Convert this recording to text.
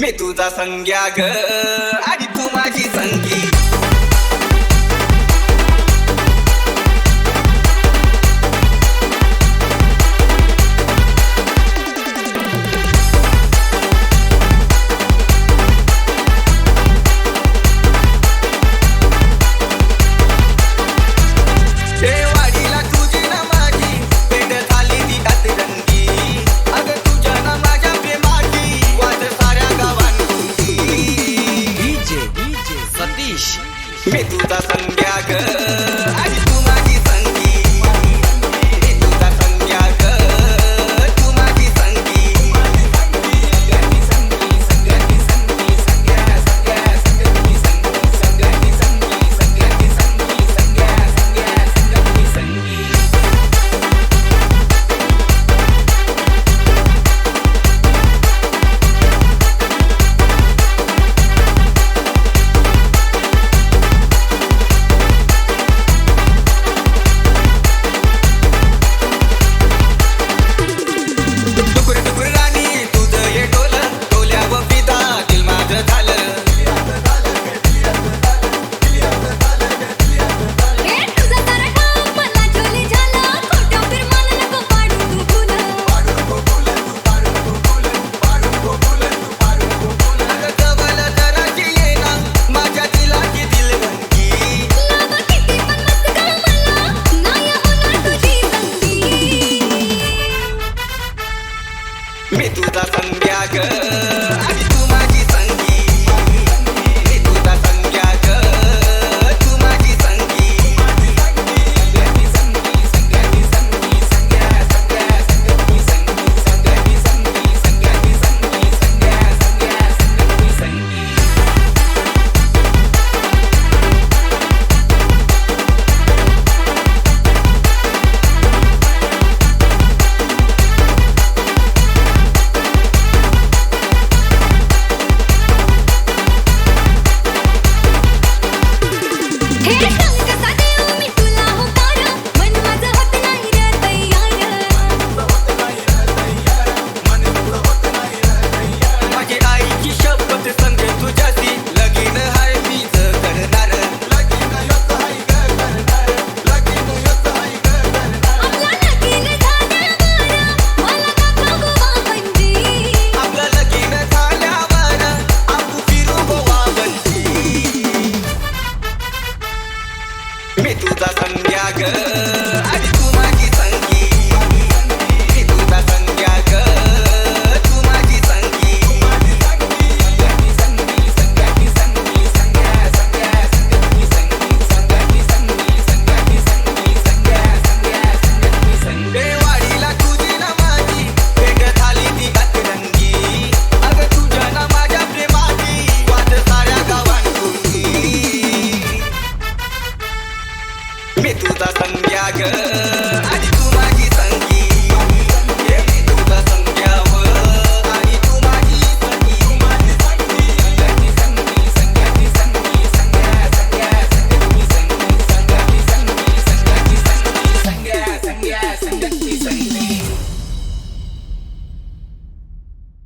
मी तुझा संज्ञा ग. आणि तू माझी संगीत Middle संध्या ग. Yeah. मी तुझा संज्ञा ग.